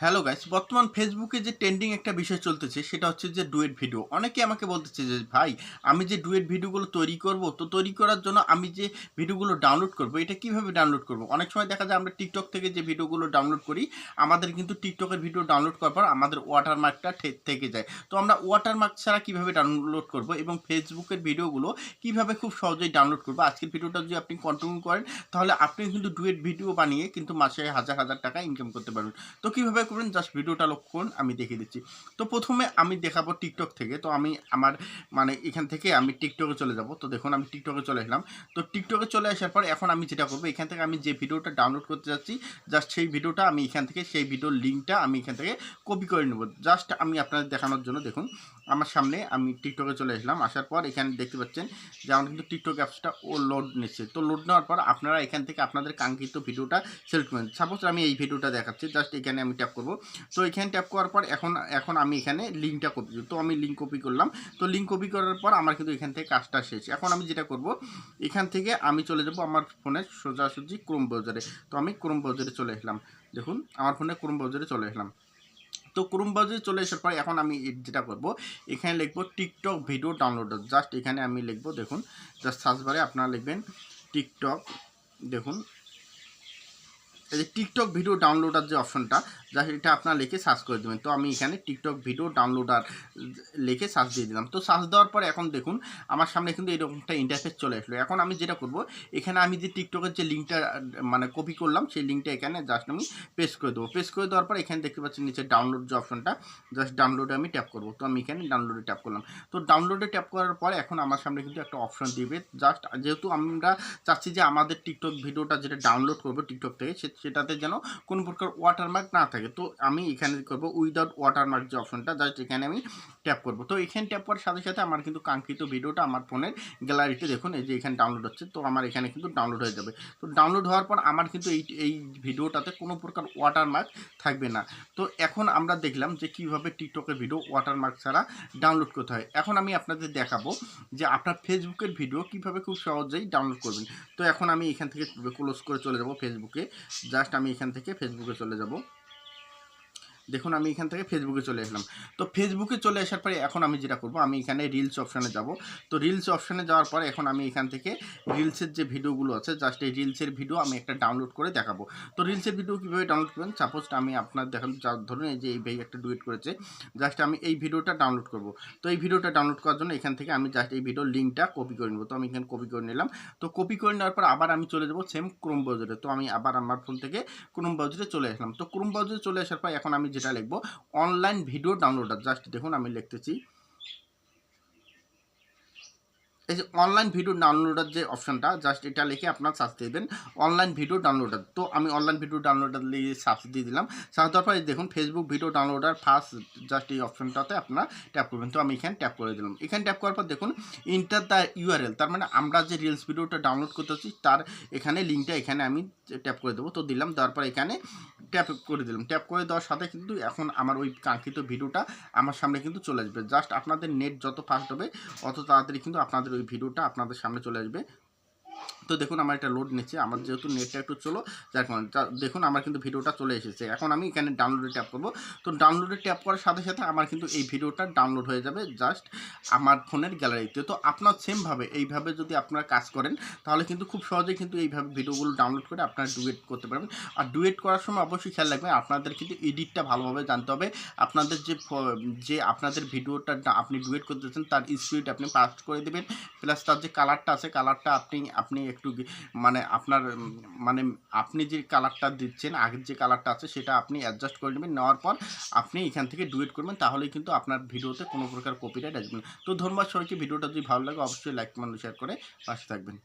Hello guys বর্তমান ফেসবুকে যে ট্রেন্ডিং একটা বিষয় চলতেছে, সেটা হচ্ছে যে ডুয়েট ভিডিও অনেকে আমাকে বলতেছে যে, ভাই, আমি যে ডুয়েট ভিডিওগুলো তৈরি করব, তো তৈরি করার জন্য আমি যে ভিডিওগুলো ডাউনলোড করব, এটা কীভাবে ডাউনলোড করব? অনেক সময় দেখা যায় আমরা টিকটক থেকে যে ভিডিওগুলো ডাউনলোড করি, আমাদের কিন্তু টিকটকের ভিডিও ডাউনলোড করার পর আমাদের ওয়াটারমার্কটা থেকে যায়। তো আমরা ওয়াটারমার্ক ছাড়া কীভাবে ডাউনলোড করব এবং ফেসবুকের ভিডিওগুলো কীভাবে খুব সহজেই ডাউনলোড করব? আজকের ভিডিওটা যদি আপনি কন্টিনিউ করেন, তাহলে আপনি কিন্তু ডুয়েট ভিডিও বানিয়ে কিন্তু মাসে হাজার হাজার টাকা ইনকাম করতে পারবেন। তো কীভাবে করবেন জাস্ট ভিডিওটা লক্ষ্য করুন আমি দেখিয়ে দিচ্ছি। তো প্রথমে আমি দেখাবো টিকটক থেকে। তো আমি আমার মানে এখান থেকে আমি টিকটকে চলে যাব। তো দেখুন, আমি টিকটকে চলে এলাম। তো টিকটকে চলে আসার পর এখন আমি যেটা করব, এখান থেকে আমি যে ভিডিওটা ডাউনলোড করতে যাচ্ছি জাস্ট সেই ভিডিওটা আমি এখান থেকে, সেই ভিডিওর লিঙ্কটা আমি এখান থেকে কপি করে নেব। জাস্ট আমি আপনাদের দেখানোর জন্য, দেখুন আমার সামনে আমি টিকটকে চলে আসলাম। আসার পর এখানে দেখতে পাচ্ছেন যে আমার কিন্তু টিকটক অ্যাপসটা ও লোড নিচ্ছে। তো লোড নেওয়ার পর আপনারা এখান থেকে আপনাদের কাঙ্ক্ষিত ভিডিওটা সিলেক্ট করবেন সাপোজ আমি এই ভিডিওটা দেখাচ্ছি জাস্ট এখানে আমি ট্যাপ করব। তো এখানে ট্যাপ করার পর এখন এখন আমি এখানে লিঙ্কটা কপি তো আমি লিঙ্ক কপি করলাম। তো লিঙ্ক কপি করার পর আমার কিন্তু এখান থেকে কাজটা শেষ। এখন আমি যেটা করব, এখান থেকে আমি চলে যাব আমার ফোনে সোজাসুজি ক্রোম ব্রাউজারে তো আমি ক্রোম ব্রাউজারে চলে আসলাম। দেখুন, আমার ফোনে ক্রোম ব্রাউজারে চলে আসলাম। তো ক্রোম ব্রাউজারে চলে আসার পর এখন আমি যেটা করব, এখানে লিখব টিকটক ভিডিও ডাউনলোড জাস্ট এখানে আমি লিখব, দেখুন জাস্ট সার্চ বারে আপনারা লিখবেন টিকটক দেখুন এই যে টিকটক ভিডিও ডাউনলোডার যে অপশনটা, যা এটা আপনার লিখে সার্চ করে দেবেন। তো আমি এখানে টিকটক ভিডিও ডাউনলোডার লিখে সার্চ দিয়ে দিলাম। তো সার্চ দেওয়ার পর এখন দেখুন, আমার সামনে কিন্তু এরকমটা ইন্টারফেস চলে আসলো। এখন আমি যেটা করব, এখানে আমি যে টিকটকের যে লিঙ্কটা মানে কপি করলাম, সেই লিঙ্কটা এখানে জাস্ট আমি পেস্ট করে দেবো। পেস্ট করে দেওয়ার পর এখানে দেখতে পাচ্ছি নিচে ডাউনলোড যে অপশনটা জাস্ট ডাউনলোডে আমি ট্যাপ করব। তো আমি এখানে ডাউনলোডে ট্যাপ করলাম। তো ডাউনলোডে ট্যাপ করার পর এখন আমার সামনে কিন্তু একটা অপশন দিবে। জাস্ট যেহেতু আমরা চাচ্ছি যে আমাদের টিকটক ভিডিওটা যেটা ডাউনলোড করব টিকটক থেকে, সে- সেটাতে যেন কোনো প্রকার ওয়াটারমার্ক না থাকে। তো আমি এখানে করব উইদাউট ওয়াটারমার্ক যে অপশনটা জাস্ট এখানে আমি ট্যাপ করব। তো এখানে ট্যাপ করার সাথে সাথে আমার কিন্তু কাঙ্ক্ষিত ভিডিওটা আমার ফোনের গ্যালারিতে দেখুন, এই যে এখানে ডাউনলোড হচ্ছে, তো আমার এখানে কিন্তু ডাউনলোড হয়ে যাবে। তো ডাউনলোড হওয়ার পর আমার কিন্তু এই এই ভিডিওটাতে কোনো প্রকার ওয়াটারমার্ক থাকবে না। তো এখন আমরা দেখলাম যে কীভাবে টিকটকের ভিডিও ওয়াটারমার্ক ছাড়া ডাউনলোড করতে হয়। এখন আমি আপনাদের দেখাবো যে আপনার ফেসবুকের ভিডিও কীভাবে খুব সহজেই ডাউনলোড করবেন। তো এখন আমি এখান থেকে ক্লোজ করে চলে যাব ফেসবুকে জাস্ট আমি এখান থেকে ফেসবুকে চলে যাব। দেখুন, আমি এখান থেকে ফেসবুকে চলে আসলাম। তো ফেসবুকে চলে আসার পরে এখন আমি যেটা করব, আমি এখানে রিলস অপশানে যাব। তো রিলস অপশানে যাওয়ার পরে এখন আমি এখান থেকে রিলসের যে ভিডিওগুলো আছে জাস্ট এই রিলসের ভিডিও আমি একটা ডাউনলোড করে দেখাবো। তো রিলসের ভিডিও কীভাবে ডাউনলোড করবেন? সাপোজ আমি আপনার দেখান ধরুন এই যে এই ভাই একটা ডুয়েট করেছে জাস্ট আমি এই ভিডিওটা ডাউনলোড করব। তো এই ভিডিওটা ডাউনলোড করার জন্য এখান থেকে আমি জাস্ট এই ভিডিওর লিঙ্কটা কপি করে নেব। তো আমি এখানে কপি করে নিলাম। তো কপি করে নেওয়ার পর আবার আমি চলে যাব সেম ক্রোম ব্রাউজারে তো আমি আবার আমার ফোন থেকে ক্রোম ব্রাউজারে চলে আসলাম। তো ক্রোম ব্রাউজারে চলে আসার পর এখন আমি যেটা লিখব অনলাইন ভিডিও ডাউনলোডার জাস্ট দেখুন আমি লিখতেছি। এই যে অনলাইন ভিডিও ডাউনলোডার যে অপশনটা জাস্ট এটা লিখে আপনার সার্চ দেবেন অনলাইন ভিডিও ডাউনলোডার তো আমি অনলাইন ভিডিও ডাউনলোডার লিখে সার্চ দিয়ে দিলাম। সার্চ দেওয়ার দেখুন Facebook video downloader first just এই অপশনটাতে আপনারা ট্যাপ করবেন। তো আমি এখানে ট্যাপ করে দিলাম। এখানে ট্যাপ করার পর দেখুন ইন্টার দ্য ইউআরএল তার মানে আমরা যে রিলস ভিডিওটা ডাউনলোড করতেছি তার এখানে লিঙ্কটা এখানে আমি ট্যাপ করে দেবো। তো দিলাম, দেওয়ার পর এখানে ট্যাপ করে দিলাম। ট্যাপ করে দেওয়ার সাথে কিন্তু এখন আমার ওই কাঙ্ক্ষিত ভিডিওটা আমার সামনে কিন্তু চলে আসবে। জাস্ট আপনাদের নেট যত ফাস্ট হবে, অত তাড়াতাড়ি কিন্তু আপনাদের ওই ভিডিওটা আপনাদের সামনে চলে আসবে। তো দেখুন আমার একটা লোড নিচ্ছে, আমার যেহেতু নেটটা একটু চলো যার কারণে যা- দেখুন আমার কিন্তু ভিডিওটা চলে এসেছে। এখন আমি এখানে ডাউনলোডে ট্যাপ করব। তো ডাউনলোডে ট্যাপ করার সাথে সাথে আমার কিন্তু এই ভিডিওটা ডাউনলোড হয়ে যাবে জাস্ট আমার ফোনের গ্যালারিতে তো আপনার সেমভাবে এইভাবে যদি আপনারা কাজ করেন, তাহলে কিন্তু খুব সহজেই কিন্তু এইভাবে ভিডিওগুলো ডাউনলোড করে আপনারা ডুয়েট করতে পারবেন। আর ডুয়েট করার সময় অবশ্যই খেয়াল রাখবেন, আপনাদের কিন্তু এডিটটা ভালোভাবে জানতে হবে। আপনাদের যে যে আপনাদের ভিডিওটা আপনি ডুয়েট করতেছেন, তার স্পিড আপনি পাস করে দেবেন। প্লাস তার যে কালারটা আছে কালারটা আপনি আপনি একটু মানে আপনার মানে আপনি যে কালারটা দিচ্ছেন, আগের যে কালারটা আছে, সেটা আপনি অ্যাডজাস্ট করে নেবেন। নেওয়ার পর আপনি এখান থেকে ডুয়েট করবেন, তাহলেই কিন্তু আপনার ভিডিওতে কোনো প্রকার কপিরাইট আসবে না। তো ধন্যবাদ সবাইকে। ভিডিওটা যদি ভালো লাগে, অবশ্যই লাইক কমেন্ট শেয়ার করে পাশে থাকবেন।